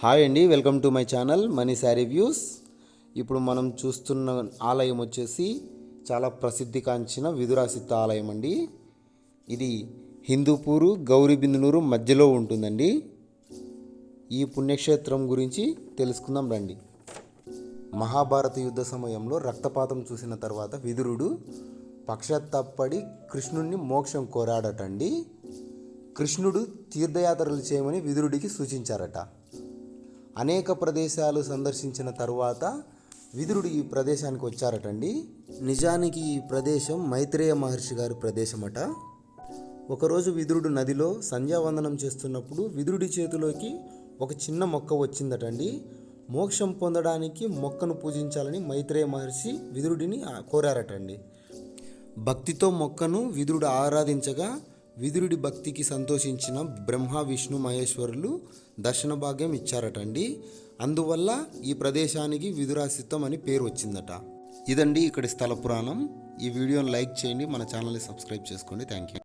Hi అండి welcome to my channel Mani sari views. ఇప్పుడు మనం చూస్తున్న ఆలయం వచ్చేసి చాలా ప్రసిద్ధిగాంచిన విదురాసిత్త ఆలయం అండి. ఇది హిందూపూరు గౌరీబిందునూరు మధ్యలో ఉంటుందండి. ఈ పుణ్యక్షేత్రం గురించి తెలుసుకుందాం రండి. మహాభారత యుద్ధ సమయంలో రక్తపాతం చూసిన తర్వాత విదురుడు పక్షత్తప్పడి కృష్ణుణ్ణి మోక్షం కోరాడటండి. కృష్ణుడు తీర్థయాత్రలు చేయమని విదురుడికి సూచించారట. అనేక ప్రదేశాలు సందర్శించిన తరువాత విదురుడు ఈ ప్రదేశానికి వచ్చారటండి. నిజానికి ఈ ప్రదేశం మైత్రేయ మహర్షి గారి ప్రదేశమట. ఒకరోజు విదురుడు నదిలో సంధ్యావందనం చేస్తున్నప్పుడు విదురుడి చేతిలోకి ఒక చిన్న మొక్క వచ్చిందటండి. మోక్షం పొందడానికి మొక్కను పూజించాలని మైత్రేయ మహర్షి విదురుడిని కోరారటండి. భక్తితో మొక్కను విదురుడు ఆరాధించగా విదురుడి భక్తికి సంతోషించిన బ్రహ్మ విష్ణు మహేశ్వరులు దర్శన భాగ్యం ఇచ్చారటండి. అందువల్ల ఈ ప్రదేశానికి విదురాసిత్తం అని పేరు వచ్చిందట. ఇదండి ఇక్కడి స్థల పురాణం. ఈ వీడియోని లైక్ చేయండి మన ఛానల్ని సబ్స్క్రైబ్ చేసుకోండి. Thank you